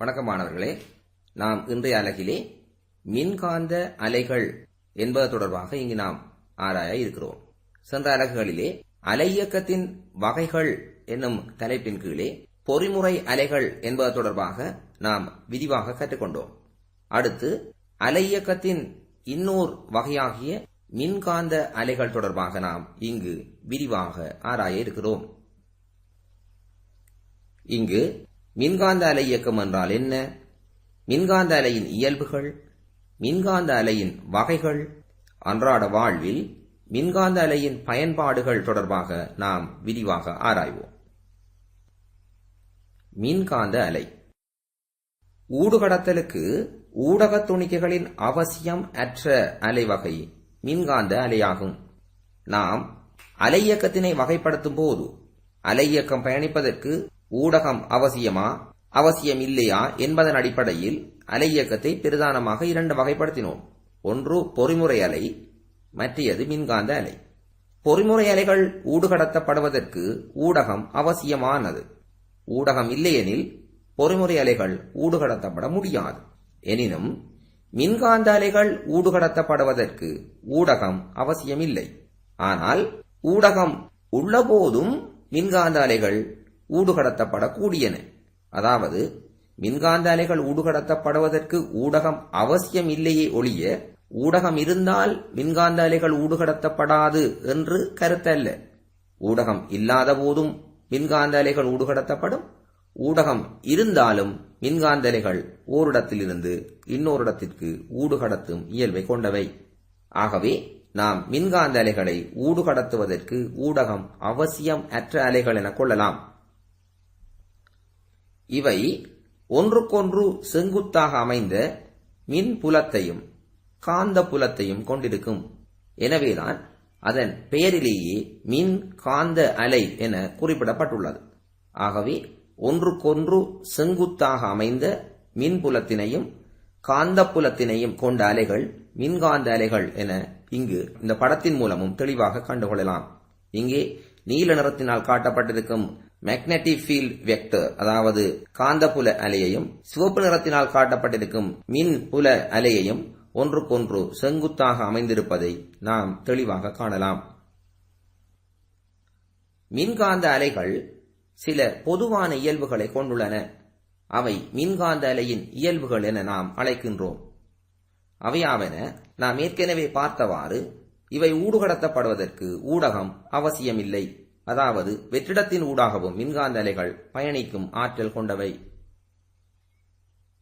வணக்கமானவர்களே நாம் இன்றைய அலகிலே மின்காந்த அலைகள் என்பது தொடர்பாக இங்கு நாம் ஆராய இருக்கிறோம். சென்ற அலகுகளிலே அலை இயக்கத்தின் வகைகள் என்னும் தலைப்பின் கீழே பொறிமுறை அலைகள் என்பது தொடர்பாக நாம் விரிவாக கற்றுக்கொண்டோம். அடுத்து அலையியக்கத்தின் இன்னோர் வகையாகிய மின்காந்த அலைகள் தொடர்பாக நாம் இங்கு விரிவாக ஆராய இருக்கிறோம். இங்கு மின்காந்த அலை இயக்கம் என்றால் என்ன? மின்காந்த அலையின் இயல்புகள் மின்காந்த அலையின் வகைகள். அன்றாட வாழ்வில் மின்காந்த அலையின் பயன்பாடுகள் தொடர்பாக நாம் விரிவாக ஆராய்வோம். மின்காந்த அலை ஊடுகடத்தலுக்கு ஊடகத் துணிக்கைகளின் அவசியம் அற்ற அலை வகை மின்காந்த அலையாகும் நாம் அலை இயக்கத்தினை வகைப்படுத்தும் போது அலை இயக்கம் பயணிப்பதற்கு ஊடகம் அவசியமா? அவசியம் இல்லையா என்பதன் அடிப்படையில் அலை இயக்கத்தை பிரதானமாக இரண்டு வகைப்படுத்தினோம். ஒன்று பொறிமுறை அலை மற்றையது மின்காந்த அலை. பொறிமுறை அலைகள் ஊடுகடத்தப்படுவதற்கு ஊடகம் அவசியமானது. ஊடகம் இல்லையெனில் பொறிமுறை அலைகள் ஊடுகடத்தப்பட முடியாது. எனினும் மின்காந்த அலைகள் ஊடுகடத்தப்படுவதற்கு ஊடகம் அவசியமில்லை. ஆனால் ஊடகம் உள்ளபோதும் மின்காந்த அலைகள் ஊடுகடத்தப்படக்கூடியன. அதாவது மின்காந்த அலைகள் ஊடுகடத்தப்படுவதற்கு ஊடகம் அவசியம் இல்லையே ஒழிய ஊடகம் இருந்தால் மின்காந்த அலைகள் ஊடுகடத்தப்படாது என்று கருத்தல்ல. ஊடகம் இல்லாத போதும் மின்காந்த அலைகள் ஊடுகடத்தப்படும். ஊடகம் இருந்தாலும் மின்காந்த அலைகள் ஓரிடத்திலிருந்து இன்னொரு ஊடுகடத்தும் இயல்பை கொண்டவை. ஆகவே நாம் மின்காந்த அலைகளை ஊடுகடத்துவதற்கு ஊடகம் அவசியம் அற்ற அலைகள் என கொள்ளலாம். இவை ஒன்றுக்கொன்று செங்குத்தாக அமைந்த மின் புலத்தையும் காந்த புலத்தையும் கொண்டிருக்கும். எனவேதான் அதன் பெயரிலேயே மின் காந்த அலை என குறிப்பிடப்பட்டுள்ளது. ஆகவே ஒன்றுக்கொன்று செங்குத்தாக அமைந்த மின்புலத்தினையும் காந்தப்புலத்தினையும் கொண்ட அலைகள் மின்காந்த அலைகள் என இங்கு இந்த படத்தின் மூலமும் தெளிவாக கண்டுகொள்ளலாம். இங்கே நீல நிறத்தினால் காட்டப்பட்டிருக்கும் மேக்னெட்டிக் ஃபீல்ட் வெக்டர் அதாவது காந்தப்புல அலையையும் சிவப்பு நிறத்தினால் காட்டப்பட்டிருக்கும் மின் புல அலையையும் ஒன்றுக்கொன்று செங்குத்தாக அமைந்திருப்பதை நாம் தெளிவாக காணலாம். மின்காந்த அலைகள் சில பொதுவான இயல்புகளை கொண்டுள்ளன. அவை மின்காந்த அலையின் இயல்புகள் என நாம் அழைக்கின்றோம். அவையாவன நாம் ஏற்கனவே பார்த்தவாறு இவை ஊடுகடத்தப்படுவதற்கு ஊடகம் அவசியமில்லை. அதாவது வெற்றிடத்தின் ஊடாகவும் மின்காந்த அலைகள் பயணிக்கும் ஆற்றல் கொண்டவை.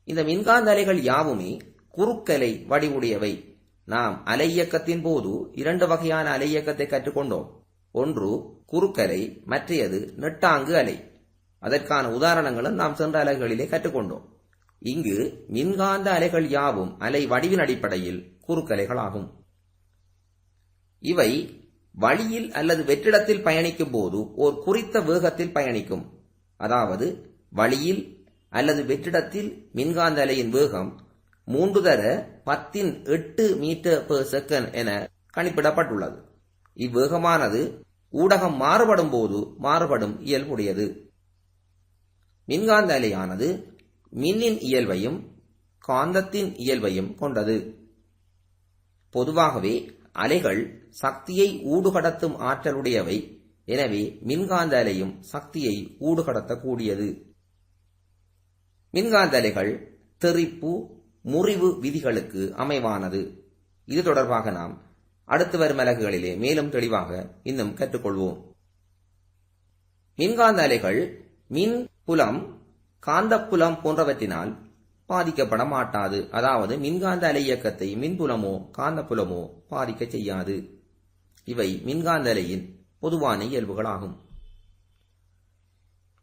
இந்த மின்காந்த அலைகள் யாவுமே குறுக்கலை வடிவுடையவை. நாம் அலை இயக்கத்தின் போது இரண்டு வகையான அலை இயக்கத்தை கற்றுக்கொண்டோம். ஒன்று குறுக்கலை மற்றையது நெட்டாங்கு அலை. அதற்கான உதாரணங்களும் நாம் சென்ற அலைகளிலே கற்றுக்கொண்டோம். இங்கு மின்காந்த அலைகள் யாவும் அலை வடிவின் அடிப்படையில் குறுக்கலைகளாகும். இவை வழியில் அல்லது வெற்றிடத்தில் பயணிக்கும் போது ஓர் குறித்த வேகத்தில் பயணிக்கும். அதாவது வழியில் அல்லது வெற்றிடத்தில் மின்காந்த அலையின் வேகம் மூன்று தர பத்தின் எட்டு மீட்டர் பெர் செகண்ட் என கணிப்பிடப்பட்டுள்ளது. இவ்வேகமானது ஊடகம் மாறுபடும் போது மாறுபடும் இயல்புடையது. மின்காந்த அலையானது மின்னின் இயல்பையும் காந்தத்தின் இயல்பையும் கொண்டது. பொதுவாகவே அலைகள் சக்தியை ஊடுகடத்தும் ஆற்றலுடையவை. எனவே மின்காந்த அலையும் சக்தியை ஊடுகடத்தக்கூடியது. மின்காந்த அலைகள் தெறிப்பு முறிவு விதிகளுக்கு அமைவானது. இது தொடர்பாக நாம் அடுத்து வரும் அலகுகளிலே மேலும் தெளிவாக இன்னும் கற்றுக்கொள்வோம். மின்காந்த அலைகள் மின் புலம் காந்தப்புலம் போன்றவற்றினால் பாதிக்கப்பட மாட்டாது அதாவது மின்காந்த அலை இயக்கத்தை மின்புலமோ காந்தப்புலமோ பாதிக்க செய்யாது. இவை மின்காந்த அலையின் பொதுவான இயல்புகளாகும்.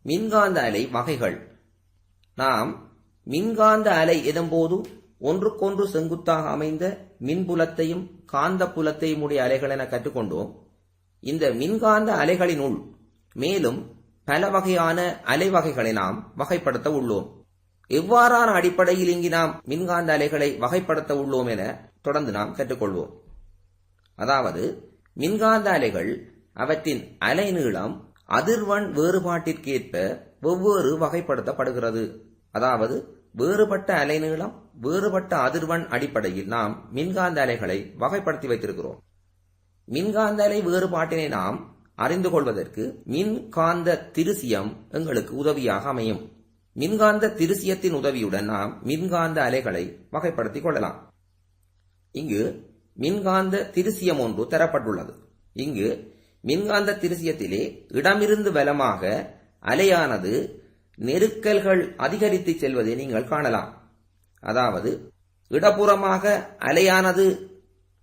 மின்காந்த அலை வகைகள். நாம் மின்காந்த அலை எதும்போது ஒன்றுக்கொன்று செங்குத்தாக அமைந்த மின்புலத்தையும் காந்த புலத்தையும் உடைய அலைகள் என கற்றுக்கொண்டோம். இந்த மின்காந்த அலைகளினுள் மேலும் பல வகையான அலை வகைகளை நாம் வகைப்படுத்த உள்ளோம். எவ்வாறான அடிப்படையில் இங்கு நாம் மின்காந்த அலைகளை வகைப்படுத்த உள்ளோம் என தொடர்ந்து நாம் கற்றுக்கொள்வோம். அதாவது மின்காந்த அலைகள் அவற்றின் அலைநீளம் அதிர்வெண் வேறுபாட்டிற்கேற்ப வெவ்வேறு வகைப்படுத்தப்படுகிறது. அதாவது வேறுபட்ட அலைநீளம் வேறுபட்ட அதிர்வெண் அடிப்படையில் நாம் மின்காந்த அலைகளை வகைப்படுத்தி வைத்திருக்கிறோம். மின்காந்த அலை வேறுபாட்டினை நாம் அறிந்து கொள்வதற்கு மின்காந்த திருசியம் எங்களுக்கு உதவியாக அமையும். மின்காந்த திருசியத்தின் உதவியுடன் நாம் மின்காந்த அலைகளை வகைப்படுத்திக் கொள்ளலாம். இங்கு மின்காந்த திருசியம் ஒன்று தரப்பட்டுள்ளது. இங்கு மின்காந்த திருசியத்திலே இடமிருந்து வலமாக அலையானது நெருக்கல்கள் அதிகரித்து செல்வதை நீங்கள் காணலாம். அதாவது இடப்புறமாக அலையானது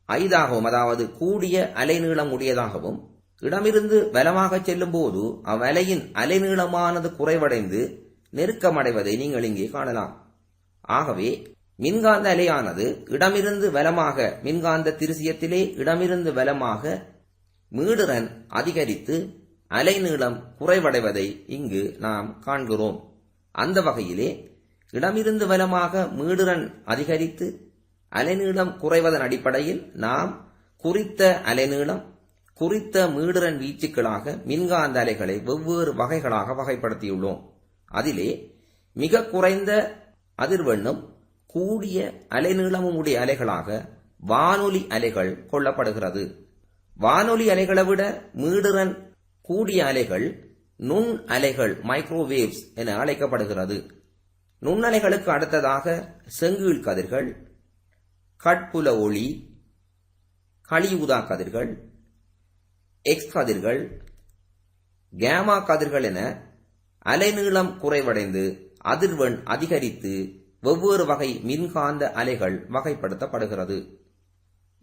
ஐதாகவும் அதாவது கூடிய அலைநீளம் உடையதாகவும் இடமிருந்து வலமாக செல்லும் போது அவ்வலையின் அலைநீளமானது குறைவடைந்து நெருக்கமடைவதை நீங்கள் இங்கே காணலாம். ஆகவே மின்காந்த அலையானது இடமிருந்து வலமாக மின்காந்த திருசியத்திலே இடமிருந்து வலமாக மீடுரன் அதிகரித்து அலைநீளம் குறைவடைவதை இங்கு நாம் காண்கிறோம். அந்த வகையிலே இடமிருந்து வலமாக மீடுரன் அதிகரித்து அலைநீளம் குறைவதன் அடிப்படையில் நாம் குறித்த அலைநீளம் குறித்த மீடுரன் வீச்சுக்களாக மின்காந்த அலைகளை வெவ்வேறு வகைகளாக வகைப்படுத்தியுள்ளோம். அதிலே மிக குறைந்த அதிர்வெண்ணும் கூடிய அலைநீளமும் உடைய அலைகளாக வானொலி அலைகள் கொள்ளப்படுகிறது. வானொலி அலைகளை விட மீடுரன் கூடிய அலைகள் நுண் அலைகள் மைக்ரோவேவ்ஸ் என அழைக்கப்படுகிறது. நுண்ணலைகளுக்கு அடுத்ததாக செங்கீழ் கதிர்கள் கட்புல ஒளி களியூதா கதிர்கள் எக்ஸ் கதிர்கள் கேமா கதிர்கள் என அலைநீளம் குறைவடைந்து அதிர்வெண் அதிகரித்து வெவ்வேறு வகை மின்காந்த அலைகள் வகைப்படுத்தப்படுகிறது.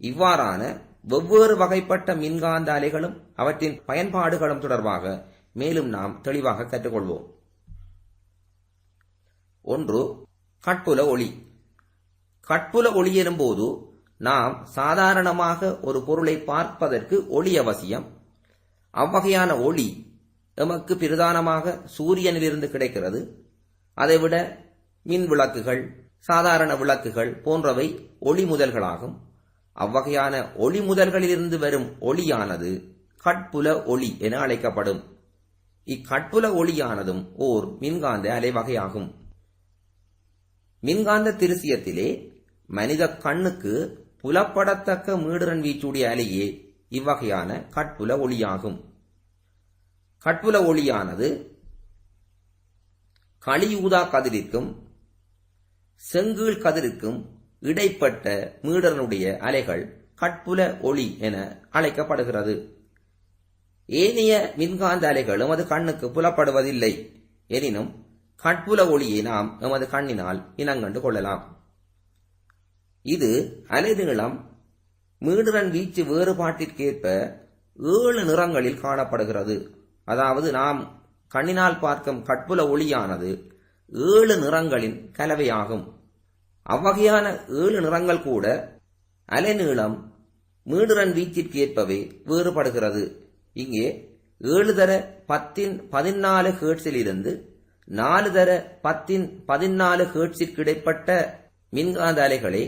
இவ்வாறான வெவ்வேறு வகைப்பட்ட மின்காந்த அலைகளும் அவற்றின் பயன்பாடுகளும் தொடர்பாக மேலும் நாம் தெளிவாக கற்றுக்கொள்வோம். ஒன்று கட்புல ஒளி. கட்புல ஒளி எனும்போது நாம் சாதாரணமாக ஒரு பொருளை பார்ப்பதற்கு ஒளி அவசியம். அவ்வகையான ஒளி எமக்கு பிரதானமாக சூரியனிலிருந்து கிடைக்கிறது. அதைவிட மின் விளக்குகள் சாதாரண விளக்குகள் போன்றவை ஒளி முதல்களாகும். அவ்வகையான ஒளி முதல்களிலிருந்து வரும் ஒளியானது கட்புல ஒளி என அழைக்கப்படும். இக்கட்புல ஒளியானதும் ஓர் மின்காந்த அலைவகையாகும். மின்காந்த திருசியத்திலே மனித கண்ணுக்கு புலப்படத்தக்க மீடுரன் வீச்சுடைய அலையே இவ்வகையான கட்புல ஒளியாகும். கட்புல ஒளியானது களியூதா கதிரிற்கும் செங்கீழ் கதிரிற்கும் இடைப்பட்ட மீடனுடைய அலைகள் கட்புல ஒளி என அழைக்கப்படுகிறது. ஏனைய மின்காந்த அலைகளும் எமது கண்ணுக்கு புலப்படுவதில்லை. எனினும் கட்புல ஒளியை நாம் எமது கண்ணினால் இனங்கண்டு கொள்ளலாம். இது அலைநீளம் மீடுரன் வீச்சு வேறுபாட்டிற்கேற்ப ஏழு நிறங்களில் காணப்படுகிறது. அதாவது நாம் கண்ணினால் பார்க்கும் கட்புல ஒளியானது ஏழு நிறங்களின் கலவையாகும். அவ்வகையான ஏழு நிறங்கள் கூட அலைநீளம் மீடுரன் வீச்சிற்கு ஏற்பவே வேறுபடுகிறது. இங்கே ஏழு தர பத்தின் பதினாலு ஹேட்ஸிலிருந்து இருந்து நாலு தர பத்தின் பதினாலு ஹேர்ட்ஸிற்கு இடைப்பட்ட மின்காந்த அலைகளே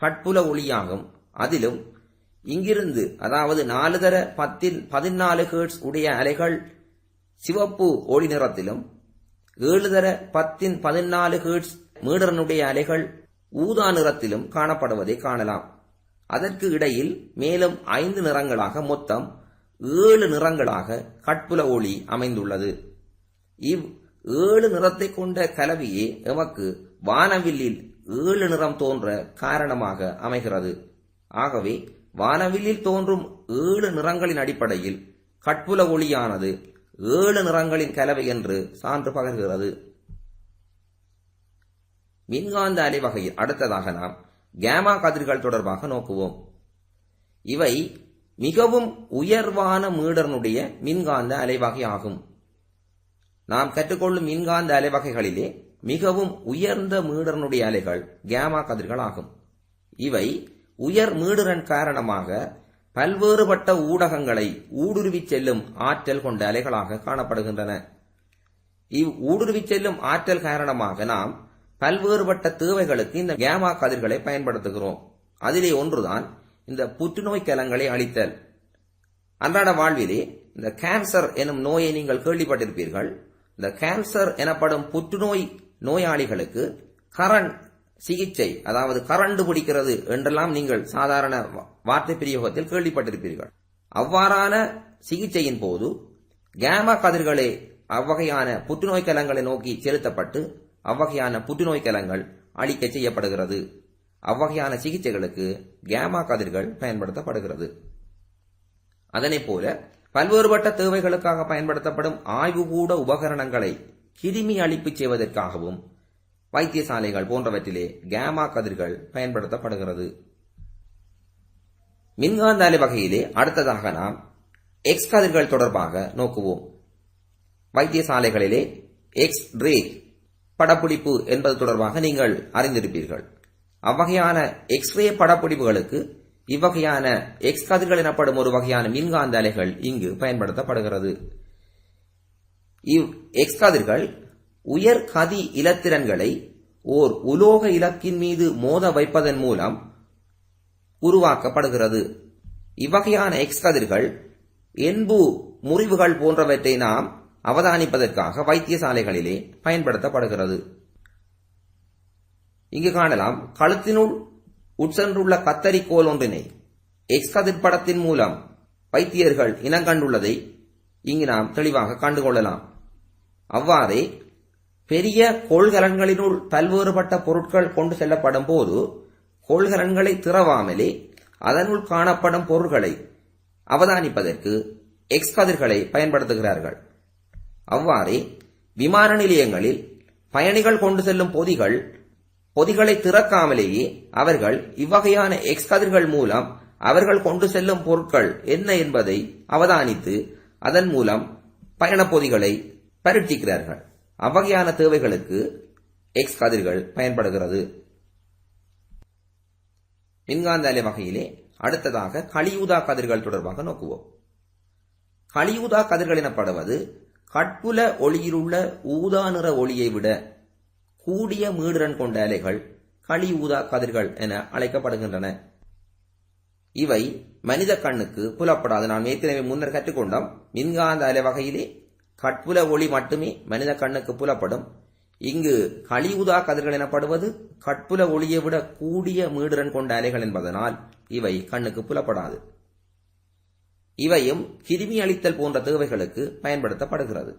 கட்புல ஒளியாகும். அதிலும் இங்கிருந்து அதாவது நாலு தர பத்தின் பதினாலு ஹேர்ட்ஸ் உடைய அலைகள் சிவப்பு ஒளி நிறத்திலும் ஏழு தர பத்தின் பதினாலு ஹேர்ட்ஸ் மீடரனுடைய அலைகள் ஊதா நிறத்திலும் காணப்படுவதை காணலாம். அதற்கு இடையில் மேலும் ஐந்து நிறங்களாக மொத்தம் ஏழு நிறங்களாக கட்புல ஒளி அமைந்துள்ளது. இவ் ஏழு நிறத்தை கொண்ட கலவையே எமக்கு வானவில்லில் ஏழு நிறம் தோன்ற காரணமாக அமைகிறது. ஆகவே வானவில்லில் தோன்றும் ஏழு நிறங்களின் அடிப்படையில் கட்புல ஒளியானது ஏழு நிறங்களின் கலவை என்று சான்று பகர்கிறது. மின்காந்த அலை வகையில் அடுத்ததாக நாம் கேமா கதிர்கள் தொடர்பாக நோக்குவோம். இவை மிகவும் உயர்வான மீடனுடைய மின்காந்த அலைவகை ஆகும். நாம் கற்றுக்கொள்ளும் மின்காந்த அலைவகைகளிலே மிகவும் உயர்ந்த மீடனுடைய அலைகள் கேமா கதிர்கள் ஆகும். இவை உயர் மீடுரன் காரணமாக பல்வேறுபட்ட ஊடகங்களை ஊடுருவி செல்லும் ஆற்றல் கொண்ட அலைகளாக காணப்படுகின்றன. இவ் ஊடுருவி செல்லும் ஆற்றல் காரணமாக நாம் பல்வேறுபட்ட தேவைகளுக்கு இந்த கேமா கதிர்களை பயன்படுத்துகிறோம். அதிலே ஒன்றுதான் இந்த புற்றுநோய் கலங்களை அளித்தல் அன்றாட வாழ்விலே இந்த கேன்சர் எனும் நோயை நீங்கள் கேள்விப்பட்டிருப்பீர்கள். இந்த கேன்சர் எனப்படும் புற்றுநோய் நோயாளிகளுக்கு கரண் சிகிச்சை அதாவது கரண்டு பிடிக்கிறது என்றெல்லாம் நீங்கள் சாதாரண வார்த்தை பிரயோகத்தில் கேள்விப்பட்டிருப்பீர்கள். அவ்வாறான சிகிச்சையின் போது கேமா கதிர்களே அவ்வகையான புற்றுநோய் கலங்களை நோக்கி செலுத்தப்பட்டு அவ்வகையான புற்றுநோய் கலங்கள் அழிக்க செய்யப்படுகிறது. அவ்வகையான சிகிச்சைகளுக்கு கேமா கதிர்கள் பயன்படுத்தப்படுகிறது. அதனைப் போல பல்வேறுபட்ட தேவைகளுக்காக பயன்படுத்தப்படும் ஆய்வுகூட உபகரணங்களை கிருமி அழிப்பு செய்வதற்காகவும் வைத்தியசாலைகள் போன்றவற்றிலே கேமா கதிர்கள் பயன்படுத்தப்படுகிறது. மின்காந்த அலை வகையிலே அடுத்ததாக நாம் எக்ஸ் கதிர்கள் தொடர்பாக நோக்குவோம். வைத்தியசாலைகளிலே எக்ஸ் ரே படப்பிடிப்பு என்பது தொடர்பாக நீங்கள் அறிந்திருப்பீர்கள். அவ்வகையான எக்ஸ்ரே படப்பிடிப்புகளுக்கு இவ்வகையான எக்ஸ் கதிர்கள் எனப்படும் ஒரு வகையான மின்காந்த அலைகள் இங்கு பயன்படுத்தப்படுகிறது. இவ் எக்ஸ் கதிர்கள் உயர் கதி இலத்திரன்களை ஓர் உலோக இலக்கின் மீது மோத வைப்பதன் மூலம் உருவாக்கப்படுகிறது. இவ்வகையான எக்ஸ் கதிர்கள் என்பு முறிவுகள் போன்றவற்றை நாம் அவதானிப்பதற்காக வைத்தியசாலைகளிலே பயன்படுத்தப்படுகிறது. இங்கு காணலாம் கழுத்தினுள் உட்சென்றுள்ள கத்தரிக்கோல் ஒன்றினை எக்ஸ் கதிர் படத்தின் மூலம் வைத்தியர்கள் இனங்கண்டுள்ளதை இங்கு நாம் தெளிவாக கண்டுகொள்ளலாம். அவ்வாறே பெரிய கோள்கலன்களினுள் பல்வேறுபட்ட பொருட்கள் கொண்டு செல்லப்படும் போது கோள்கலன்களை திறவாமலே அதனுள் காணப்படும் பொருட்களை அவதானிப்பதற்கு எக்ஸ் கதிர்களை பயன்படுத்துகிறார்கள். அவ்வாறே விமான நிலையங்களில் பயணிகள் கொண்டு செல்லும் பொதிகள் பொதிகளை திறக்காமலேயே அவர்கள் இவ்வகையான எக்ஸ் கதிர்கள் மூலம் அவர்கள் கொண்டு செல்லும் பொருட்கள் என்ன என்பதை அவதானித்து அதன் மூலம் பயணப் பொதிகளை பரீட்சிக்கிறார்கள். அவ்வகையான தேவைகளுக்கு எக்ஸ் கதிர்கள் பயன்படுகிறது. மின்காந்த அலை வகையிலே அடுத்ததாக கலியூதா கதிர்கள் தொடர்பாக நோக்குவோம். கலியூதா கதிர்கள் எனப்படுவது கட்புல ஒளியிலுள்ள ஊதா நிற ஒளியை விட கூடிய மீடுரன் கொண்ட அலைகள் கலியூதா கதிர்கள் என அழைக்கப்படுகின்றன. இவை மனித கண்ணுக்கு புலப்படாது. நாம் ஏற்கனவே முன்னர் கற்றுக்கொண்டோம் மின்காந்த அலை வகையிலே கட்புல ஒளி மட்டுமே மனித கண்ணுக்கு புலப்படும். இங்கு கலியுதா கதிர்கள் எனப்படுவது கட்புல ஒளியை விட கூடிய மீடுரன் கொண்ட அலைகள் என்பதனால் இவை கண்ணுக்கு புலப்படாது. இவையும் கிருமி அளித்தல் போன்ற தேவைகளுக்கு பயன்படுத்தப்படுகிறது.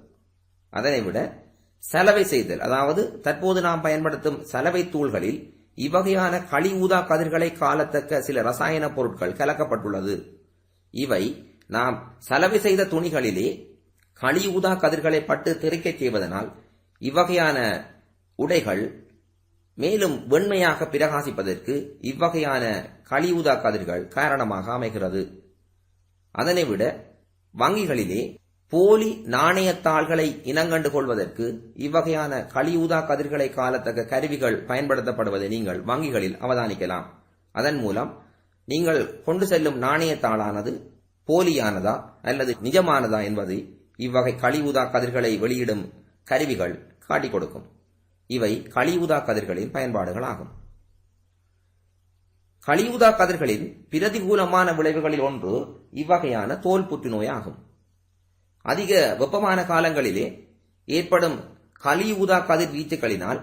அதனை விட சலவை செய்தல் அதாவது தற்போது நாம் பயன்படுத்தும் சலவை தூள்களில் இவ்வகையான களி ஊதா கதிர்களை காலத்தக்க சில ரசாயன பொருட்கள் கலக்கப்பட்டுள்ளது. இவை நாம் சலவை செய்த துணிகளிலே களி ஊதா கதிர்களை பட்டு தெறிக்கச் செய்வதனால் இவ்வகையான உடைகள் மேலும் வெண்மையாக பிரகாசிப்பதற்கு இவ்வகையான களி ஊதா கதிர்கள் காரணமாக அமைகிறது. அதனை விட வங்கிகளிலே போலி நாணயத்தாள்களை இனங்கண்டு கொள்வதற்கு இவ்வகையான கலியூதா கதிர்களை காலத்தக்க கருவிகள் பயன்படுத்தப்படுவதை நீங்கள் வங்கிகளில் அவதானிக்கலாம். அதன் மூலம் நீங்கள் கொண்டு செல்லும் நாணயத்தாளானது போலியானதா அல்லது நிஜமானதா என்பதை இவ்வகை கழிவுதா கதிர்களை வெளியிடும் கருவிகள் காட்டிக் கொடுக்கும். இவை கழிவுதா கதிர்களின் பயன்பாடுகள் ஆகும் கழிவுதா கதிர்களின் பிரதிகூலமான விளைவுகளில் ஒன்று இவ்வகையான தோல் புற்றுநோய் ஆகும் அதிக வெப்பமான காலங்களிலே ஏற்படும் கலியூதா கதிர் வீச்சுகளினால்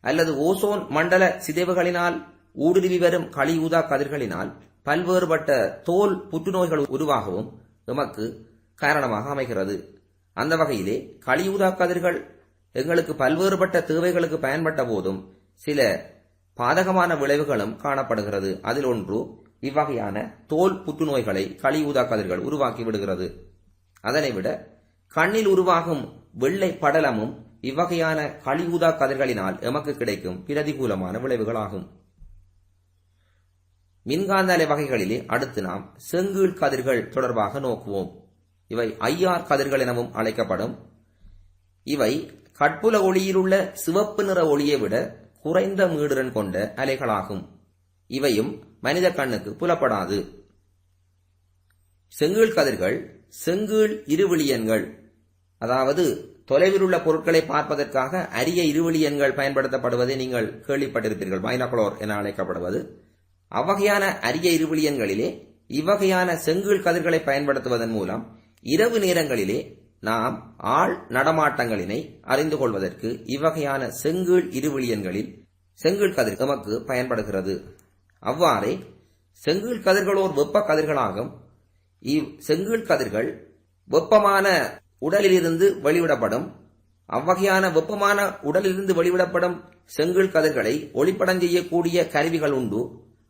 அல்லது ஓசோன் மண்டல சிதைவுகளினால் ஊடுருவி வரும் கலியூதா கதிர்களினால் பல்வேறுபட்ட தோல் புற்றுநோய்கள் உருவாகவும் எமக்கு காரணமாக அமைகிறது. அந்த வகையிலே கலியூதா கதிர்கள் எங்களுக்கு பல்வேறுபட்ட தேவைகளுக்கு பயன்பட்ட போதும் சில பாதகமான விளைவுகளும் காணப்படுகிறது. அதில் ஒன்று இவ்வகையான தோல் புற்றுநோய்களை கலியூதா கதிர்கள் உருவாக்கி விடுகிறது. அதனை விட கண்ணில் உருவாகும் வெள்ளை படலமும் இவ்வகையான கலியூதா கதிர்களினால் எமக்கு கிடைக்கும் பிரதிகூலமான விளைவுகளாகும். மின்காந்த அலை வகைகளிலே அடுத்து நாம் செங்கீழ் கதிர்கள் தொடர்பாக நோக்குவோம். இவை ஐஆர் கதிர்கள் எனவும் அழைக்கப்படும். இவை கட்புல ஒளியிலுள்ள சிவப்பு நிற ஒளியை விட குறைந்த மீடுடன் கொண்ட அலைகளாகும். இவையும் மனித கண்ணுக்கு புலப்படாது. செங்கீழ் கதிர்கள் செங்கீழ் இருவிழியன்கள். அதாவது தொலைவில் உள்ள பொருட்களை பார்ப்பதற்காக அரிய இருவிழியன்கள் பயன்படுத்தப்படுவதை நீங்கள் கேள்விப்பட்டிருப்பீர்கள். பைனாகுலோர் என அழைக்கப்படுவது. அவ்வகையான அரிய இருவிழியன்களிலே இவ்வகையான செங்கீழ் கதிர்களை பயன்படுத்துவதன் மூலம் இரவு நேரங்களிலே நாம் ஆள் நடமாட்டங்களினை அறிந்து கொள்வதற்கு இவ்வகையான செங்கீழ் இருவிழியன்களில் செங்கீழ் கதிர் நமக்கு பயன்படுகிறது. அவ்வாறே செங்கீழ் கதிர்களோர் வெப்ப கதிர்களாகும் இவ் செங்கீழ் கதிர்கள் வெப்பமான உடலிலிருந்து வெளிவிடப்படும் அவ்வகையான வெப்பமான உடலிலிருந்து வெளிவிடப்படும் செங்கீழ் கதிர்களை ஒளிப்படம் செய்யக்கூடிய கருவிகள் உண்டு.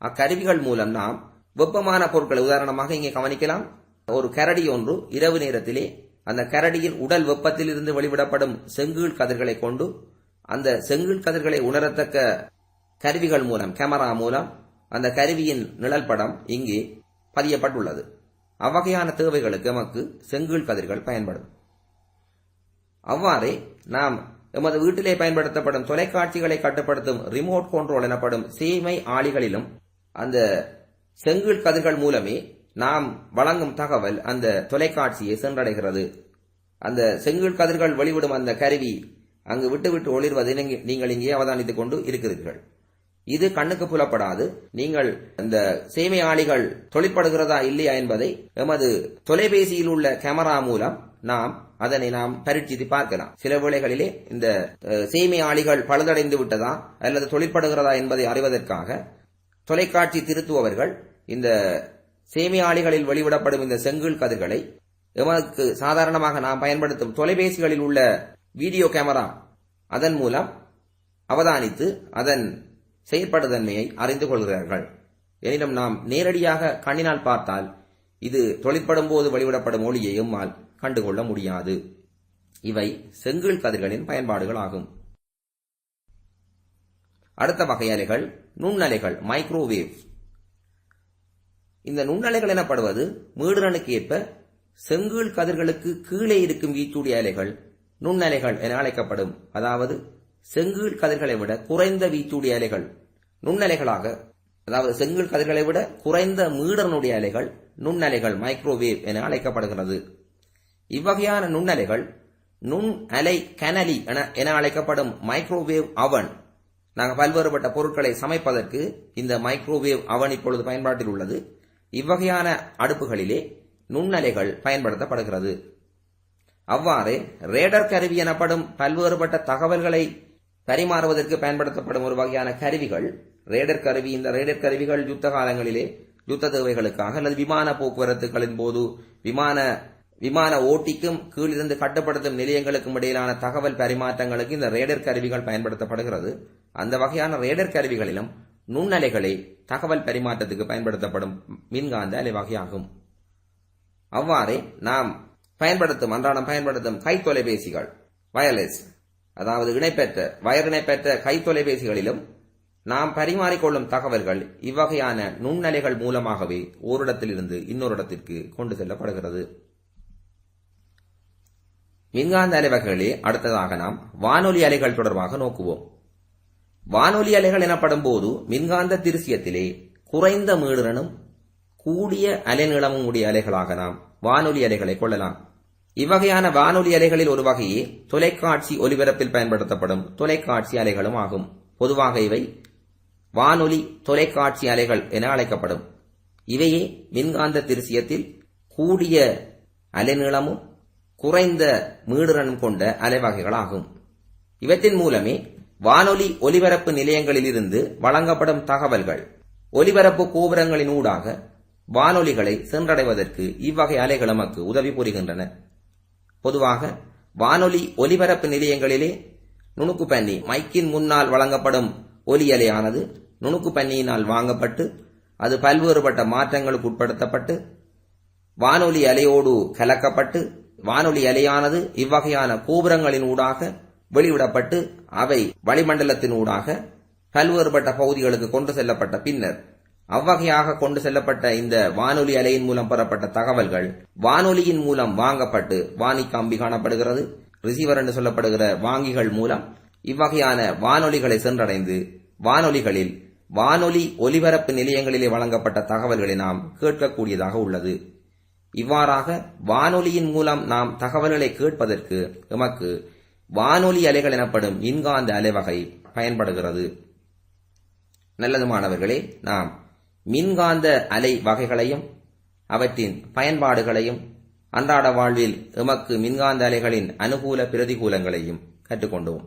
அக்கருவிகள் மூலம் நாம் வெப்பமான பொருட்களை உதாரணமாக இங்கே கவனிக்கலாம். ஒரு கரடி ஒன்று இரவு நேரத்திலே அந்த கரடியின் உடல் வெப்பத்தில் இருந்து வெளிவிடப்படும் செங்கீழ் கதிர்களை கொண்டு அந்த செங்கீழ் கதிர்களை உணரத்தக்க கருவிகள் மூலம் கேமரா மூலம் அந்த கருவியின் நிழல் படம் இங்கே பதியப்பட்டுள்ளது. அவ்வகையான தேவைகளுக்கு எமக்கு செங்கீழ் கதிர்கள் பயன்படும். அவ்வாறே நாம் எமது வீட்டிலே பயன்படுத்தப்படும் தொலைக்காட்சிகளை கட்டுப்படுத்தும் ரிமோட் கண்ட்ரோல் எனப்படும் சேமை ஆளிகளிலும் அந்த செங்கீழ் கதிர்கள் மூலமே நாம் வழங்கும் தகவல் அந்த தொலைக்காட்சியை சென்றடைகிறது. அந்த செங்கல் கதிர்கள் வெளிவிடும் அந்த கருவி அங்கு விட்டு விட்டு ஒளிர்வதை நீங்கள் இங்கே அவதானித்துக் கொண்டு இருக்கிறீர்கள். இது கண்ணுக்கு புலப்படாது. நீங்கள் இந்த சேமை ஆளிகள் தொழிற்படுகிறதா இல்லையா என்பதை எமது தொலைபேசியில் உள்ள கேமரா மூலம் நாம் அதனை நாம் பரீட்சித்து பார்க்கலாம். சில வேளைகளிலே இந்த சேமையாளிகள் சேமை ஆளிகள் பழுதடைந்து விட்டதா அல்லது தொழிற்படுகிறதா என்பதை அறிவதற்காக தொலைக்காட்சி திருத்துபவர்கள் இந்த சேமியாளிகளில் வெளிவிடப்படும் இந்த செங்கீழ் கதிர்களை எமக்கு சாதாரணமாக நாம் பயன்படுத்தும் தொலைபேசிகளில் உள்ள வீடியோ கேமரா அதன் மூலம் அவதானித்து அதன் செயற்படுதன்மையை அறிந்து கொள்கிறார்கள். எனினும் நாம் நேரடியாக கண்ணினால் பார்த்தால் இது தொழிற்படும் போது வெளிவிடப்படும் ஒளியை எம்மால் கண்டுகொள்ள முடியாது. இவை செங்கீழ் கதிர்களின் பயன்பாடுகள் ஆகும். அடுத்த வகை அலைகள் நுண்ணலைகள் மைக்ரோவேவ் இந்த நுண்ணலைகள் எனப்படுவது மீடுரனுக்கு ஏற்ப செங்கீழ் கதிர்களுக்கு கீழே இருக்கும் வீச்சுடைய அலைகள் நுண்ணலைகள் என அழைக்கப்படும். அதாவது செங்கீழ் கதிர்களை விட குறைந்த வீச்சுடைய அலைகள் நுண்ணலைகளாக அதாவது செங்கீழ் கதிர்களை விட குறைந்த மீடனுடைய அலைகள் நுண்ணலைகள் மைக்ரோவேவ் என அழைக்கப்படுகிறது. இவ்வகையான நுண்ணலைகள் நுண் அலை கனலி என என அழைக்கப்படும் மைக்ரோவேவ் அவன் நாங்கள் பல்வேறுபட்ட பொருட்களை சமைப்பதற்கு இந்த மைக்ரோவேவ் அவன் இப்பொழுது பயன்பாட்டில் உள்ளது. இவ்வகையான அடுப்புகளிலே நுண்ணலைகள் பயன்படுத்தப்படுகிறது. அவ்வாறு ரேடர் கருவி எனப்படும் பல்வேறுபட்ட தகவல்களை பரிமாறுவதற்கு பயன்படுத்தப்படும் ஒரு வகையான கருவிகள் ரேடர் கருவி இந்த ரேடர் கருவிகள் யுத்த காலங்களிலே யுத்த தேவைகளுக்காக அல்லது விமான போக்குவரத்துகளின் போது விமான விமான ஓட்டிக்கும் கீழிருந்து கட்டுப்படுத்தும் நிலையங்களுக்கும் இடையிலான தகவல் பரிமாற்றங்களுக்கு இந்த ரேடர் கருவிகள் பயன்படுத்தப்படுகிறது. அந்த வகையான ரேடர் கருவிகளிலும் நுண்ணலைகளே தகவல் பரிமாற்றத்துக்கு பயன்படுத்தப்படும் மின்காந்த அலை வகையாகும் அவ்வாறே நாம் பயன்படுத்தும் அன்றாடம் பயன்படுத்தும் கை தொலைபேசிகள் வயர்லெஸ் அதாவது இணைப்பெற்ற வயர் இணைப்பெற்ற கை தொலைபேசிகளிலும் நாம் பரிமாறிக்கொள்ளும் தகவல்கள் இவ்வகையான நுண்ணலைகள் மூலமாகவே ஓரிடத்திலிருந்து இன்னொரு இடத்திற்கு கொண்டு செல்லப்படுகிறது. மின்காந்த அலைவகைகளே அடுத்ததாக நாம் வானொலி அலைகள் தொடர்பாக நோக்குவோம். வானொலி அலைகள் எனப்படும் போது மின்காந்த திருசியத்திலே குறைந்த மீடுரனும் கூடிய அலைநீளமும் உடைய அலைகளாக நாம் வானொலி அலைகளை கொள்ளலாம். இவ்வகையான வானொலி அலைகளில் ஒரு வகையே தொலைக்காட்சி ஒலிபரப்பில் பயன்படுத்தப்படும் தொலைக்காட்சி அலைகளும் ஆகும். பொதுவாக இவை வானொலி தொலைக்காட்சி அலைகள் என அழைக்கப்படும். இவையே மின்காந்த திருசியத்தில் கூடிய அலைநீளமும் குறைந்த மீடுரனும் கொண்ட அலைவகைகளாகும். இவற்றின் மூலமே வானொலி ஒலிபரப்பு நிலையங்களிலிருந்து வழங்கப்படும் தகவல்கள். ஒலிபரப்பு கோபுரங்களின் ஊடாக வானொலிகளை சென்றடைவதற்கு இவ்வகை அலைகள் நமக்கு உதவி புரிகின்றன. பொதுவாக வானொலி ஒலிபரப்பு நிலையங்களிலே நுணுக்கு பன்னி மைக்கின் முன்னால் வழங்கப்படும் ஒலி அலையானது நுணுக்கு பன்னியினால் வாங்கப்பட்டு அது பல்வேறுபட்ட மாற்றங்களுக்கு உட்படுத்தப்பட்டு வானொலி அலையோடு கலக்கப்பட்டு வானொலி அலையானது இவ்வகையான கோபுரங்களின் ஊடாக வெளிவிடப்பட்டு அவை வளிமண்டலத்தினூடாக பல்வேறுபட்ட பகுதிகளுக்கு கொண்டு செல்லப்பட்ட பின்னர் அவ்வகையாக கொண்டு செல்லப்பட்ட இந்த வானொலி அலையின் மூலம் பெறப்பட்ட தகவல்கள் வானொலியின் மூலம் வாங்கப்பட்டு வாணி கம்பி காணப்படுகிறது ரிசீவர் என்று சொல்லப்படுகிற வாங்கிகள் மூலம் இவ்வகையான வானொலிகளை சென்றடைந்து வானொலிகளில் வானொலி ஒலிபரப்பு நிலையங்களிலே வழங்கப்பட்ட தகவல்களை நாம் கேட்கக்கூடியதாக உள்ளது. இவ்வாறாக வானொலியின் மூலம் நாம் தகவல்களை கேட்பதற்கு எமக்கு வானொலி அலைகள் எனப்படும் மின்காந்த அலைவகை பயன்படுகிறது. நல்லது மாணவர்களே நாம் மின்காந்த அலை வகைகளையும் அவற்றின் பயன்பாடுகளையும் அன்றாட வாழ்வில் எமக்கு மின்காந்த அலைகளின் அனுகூல பிரதிகூலங்களையும் கற்றுக்கொண்டோம்.